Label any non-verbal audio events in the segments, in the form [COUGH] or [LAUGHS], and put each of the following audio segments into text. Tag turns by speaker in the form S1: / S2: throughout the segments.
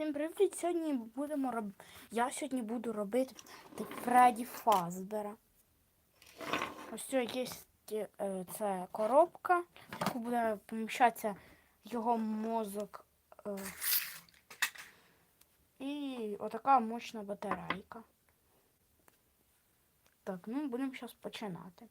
S1: Всім привіт! Сьогодні будемо роб... Я сьогодні буду робити Фредді Фазбера. Ось якась е, це коробка, в яку буде поміщатися його мозок. Е, і отака мощна батарейка. Так, ну будемо зараз починати.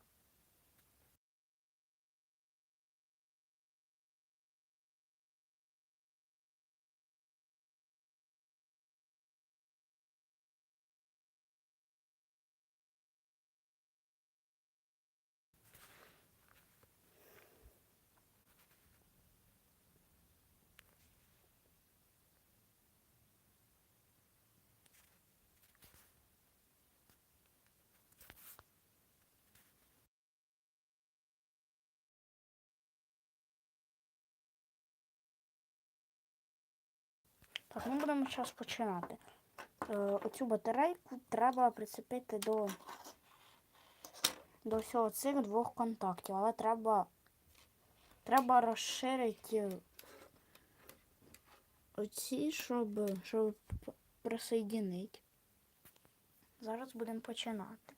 S1: Так, ми будемо зараз починати. Е, оцю батарейку треба прицепити до до всього цих двох контактів, але треба треба розширити оці, щоб, щоб присоединити. Зараз будемо починати.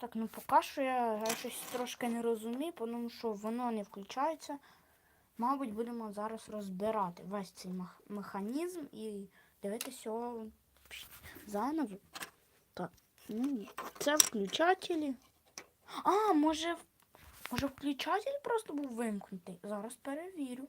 S1: Так, ну поки що я, щось трошки не розумію, тому що воно не включається. Мабуть, будемо зараз розбирати весь цей механізм і дивитися його заново. Так, ну, це включателі. А, може, може включатель просто був вимкнутий? Зараз перевірю.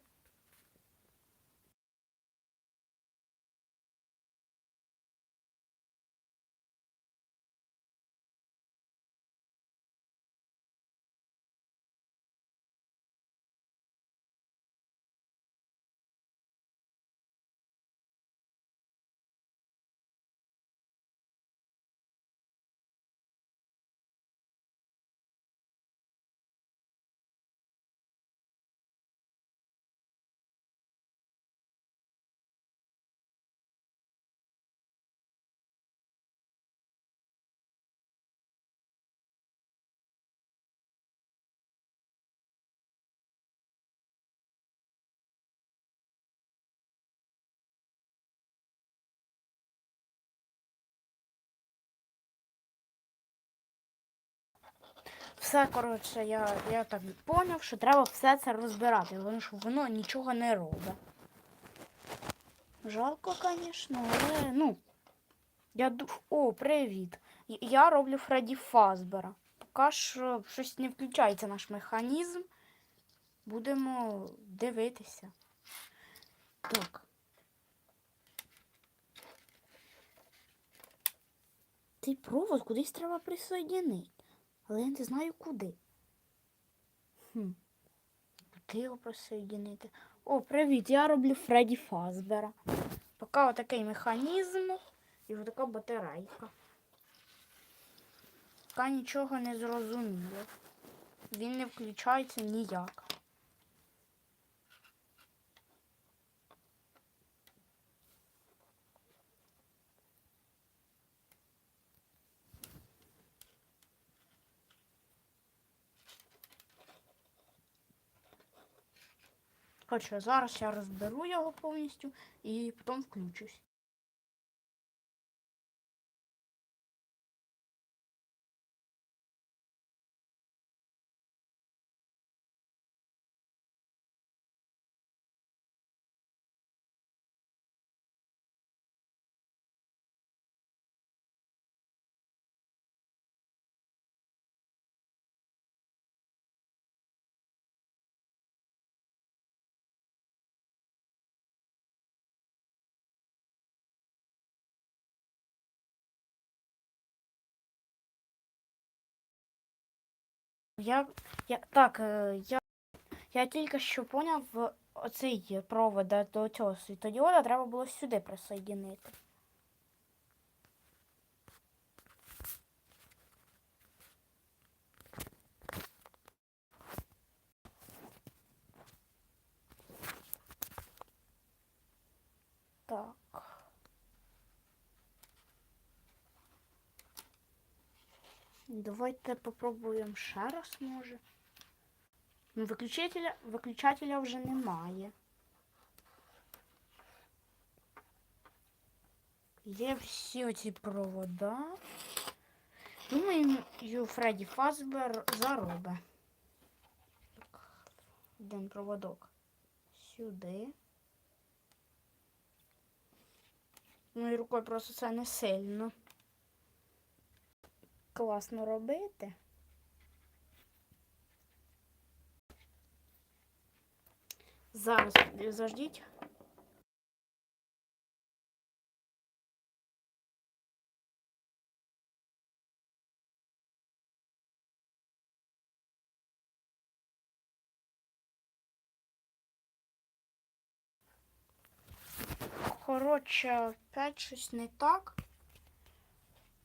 S1: Все, коротше, я я так зрозумів, що треба все це розбирати, тому що воно нічого не робить. Жалко, звісно, але ну. Я О, привіт. Я роблю Фредді Фазбера. Поки що щось не включається наш механізм. Будемо дивитися. Так. Цей провод кудись треба присоединити. Але я не знаю куди. Хм. Куди його присоединити? О, привіт! Я роблю Фредді Фазбера. Поки отакий механізм і така батарейка. Поки нічого не зрозуміло. Він не включається ніяк. Хоча зараз я розберу його повністю і потім включусь. Я, я так, е, я я тільки що поняв оцей провод до цього світодіода треба було сюди присоединити. Так. Давайте попробуємо ще раз, може. Ну, виключателя, вже немає. Є всі оці провода. Думаю, Фредді Фазбер заробе. Так, Один проводок сюди. Ну і рукою просто це не сильно. Класно робити. Зараз заждіть. Коротше, опять щось не так.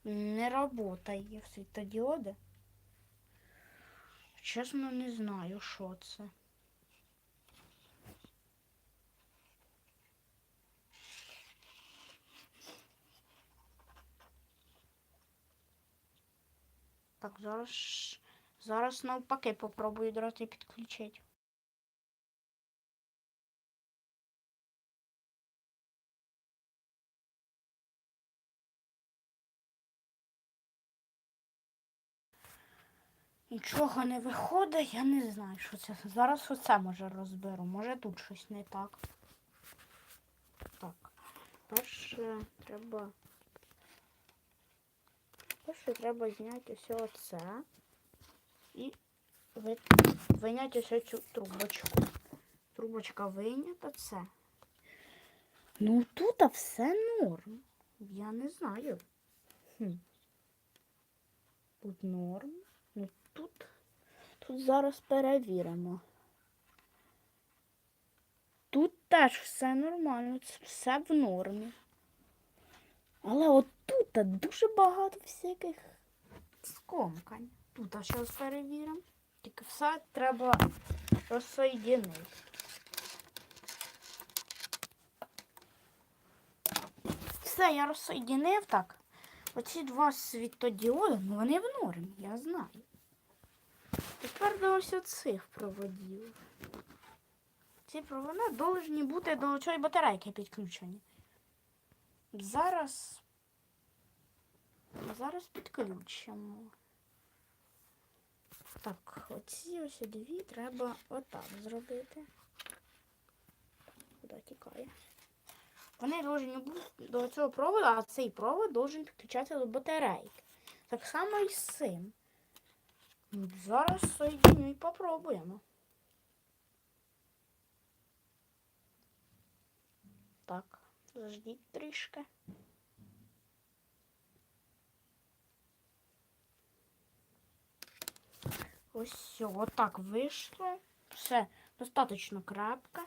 S1: Не работає світодіоди. Чесно, не знаю, що це. Так, зараз зараз навпаки попробую дроти підключити. Нічого не виходить, я не знаю, що це. Зараз оце може розберу. Може тут щось не так. Так. Перше треба. Перше треба зняти ось оце і ви... виняти ось цю трубочку. Трубочка вийнята це. Ну тут все норм. Я не знаю. Хм. Тут норм. Тут. Тут зараз перевіримо. Тут теж все нормально, все в нормі. Але от тут дуже багато всяких скомкань. Тут зараз перевіримо. Тільки все треба розсоєдинити. Все, я розсоєдинив так. Оці два світодіоди, ну вони в нормі, я знаю. Тепер до ось оцих проводів. Ці проводи повинні бути до цієї батарейки підключені. Зараз. Зараз підключимо. Так, оці ось дві треба отак зробити. Куди тікає? Вони повинні бути до цього проводу, а цей провод должен підключатися до батарейки. Так само і з цим. Зараз соєдиню і попробуємо. Так, заждіть трішки. Ось все, отак вийшло. Все достатньо крапка.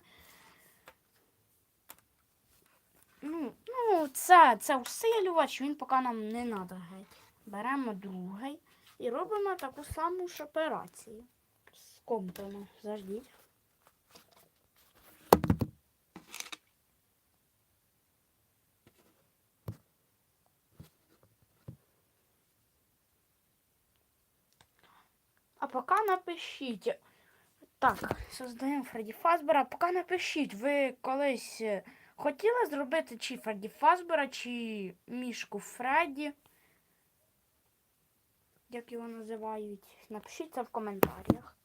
S1: Ну, ну, це це усилювач, він поки нам не треба геть. Беремо другий і робимо таку саму ж операцію. Скомпимо. Заждіть. А поки напишіть. Так, создаємо Фредді Фазбера. Поки напишіть, ви колись е, хотіли зробити чи Фредді Фазбера, чи мішку Фредді. Як його називають? Напишіть це в коментарях.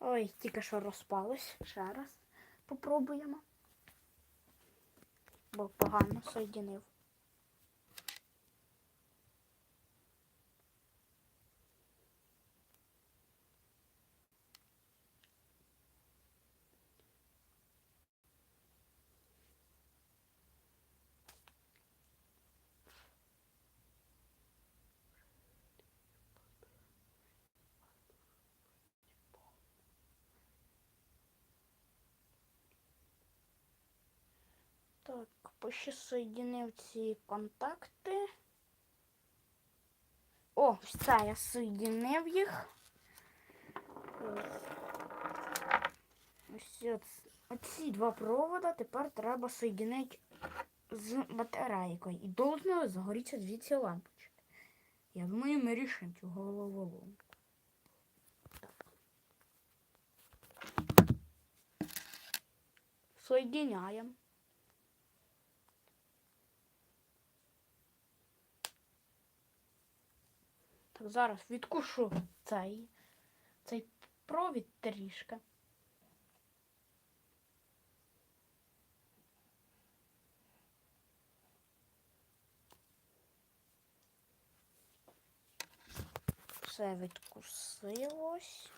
S1: Ой, тільки що розпалось. Ще раз попробуємо. Бо погано соєдинив. Так, почти соєдинив ці контакти. О, все, я соєдинив їх. Ось оц- оці два провода тепер треба соєдинити з батарейкою. І должно загоріться дві ці лампочки. Я думаю, ми рішимо цю головоломку. Соєдиняємо. Зараз відкушу цей, цей провід трішки. Все відкусилось.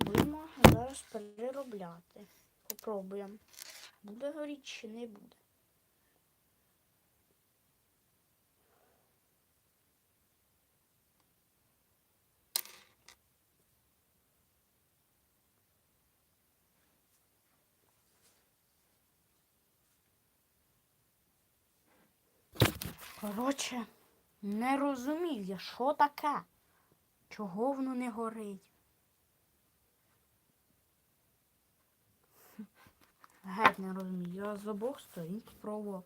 S1: Будемо зараз переробляти. Попробуємо. Буде горіти чи не буде. Коротше, не розумів я, що таке. Чого воно не горить? [LAUGHS] Геть не розумію. Я з обох сторін спробував.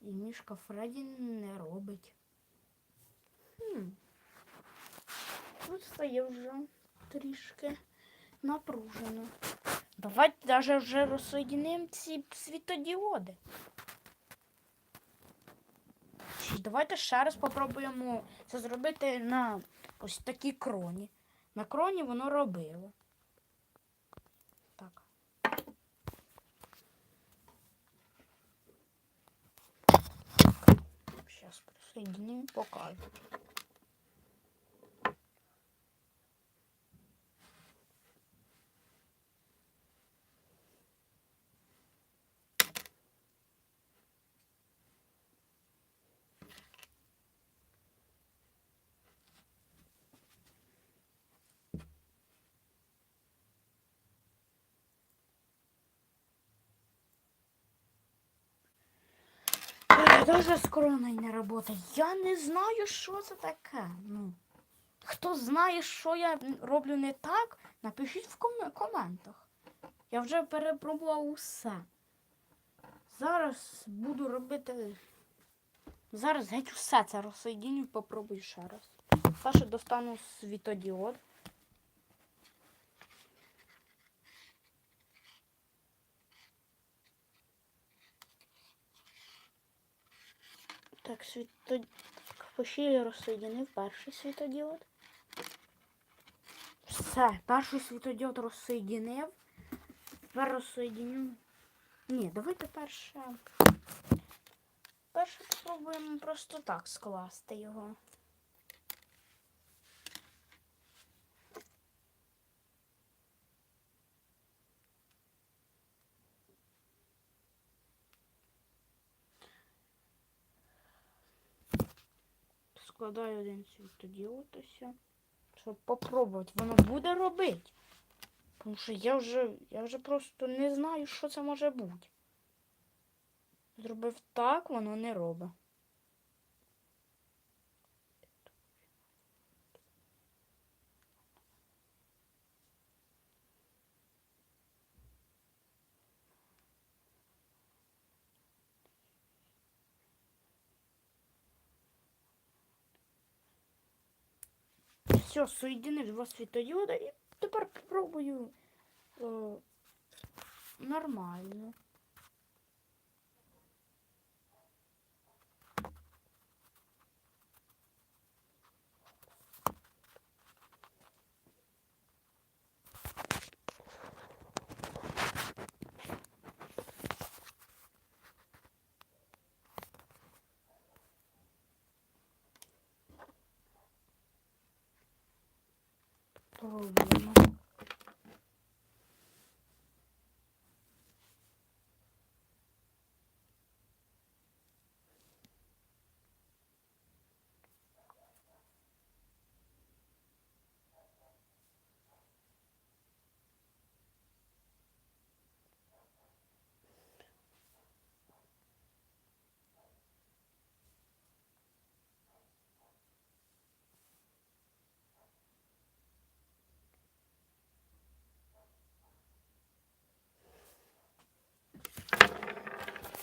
S1: І мішка Фредді не робить. Хм. Тут стає вже трішки напружено. Давайте даже вже розсоєдинимо ці світодіоди. Давайте ще раз попробуємо це зробити на ось такій кроні. На кроні воно робило. Так. Зараз присоединим, покажу. Ой, Даже з короною не робота. Я не знаю, що це таке. Ну, хто знає, що я роблю не так, напишіть в ком- коментах. Я вже перепробував усе. Зараз буду робити. Зараз геть усе це розсоєдіню, попробую ще раз. Перше достану світодіод. Так. Почти я розсоєдинив перший світодіод. Все, перший світодіод розсоєдинив. Тепер розсоєдиню. Ні, давайте перше. Перше спробуємо просто так скласти його. Складаю один тоді отося. Щоб попробувати. Воно буде робити. Тому що я вже, я вже просто не знаю, що це може бути. Зробив так, воно не робить. Все, соєдинив два світодіода і тепер попробую е, нормально. oldu ama.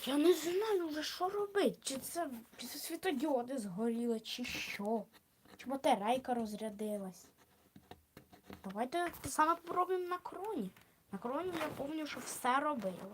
S1: Я не знаю вже, що робити. Чи це, чи це світодіоди згоріли, чи що. Чи батарейка розрядилась. Давайте те саме попробуємо на кроні. На кроні я пам'ятаю, що все робило.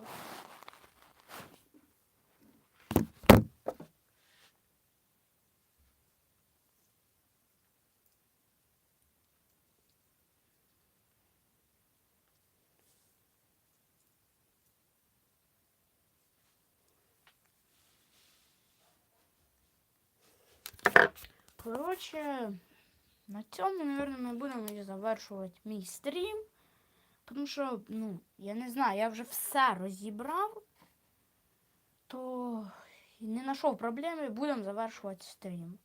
S1: Коротше, на цьому, мабуть, ми будемо завершувати мій стрім. Тому що, ну, я не знаю, я вже все розібрав, то не знайшов проблеми, будемо завершувати стрім.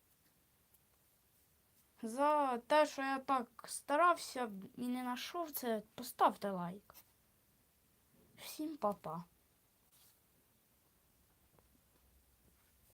S1: За те, що я так старався і не знайшов це, поставте лайк. Всім па-па.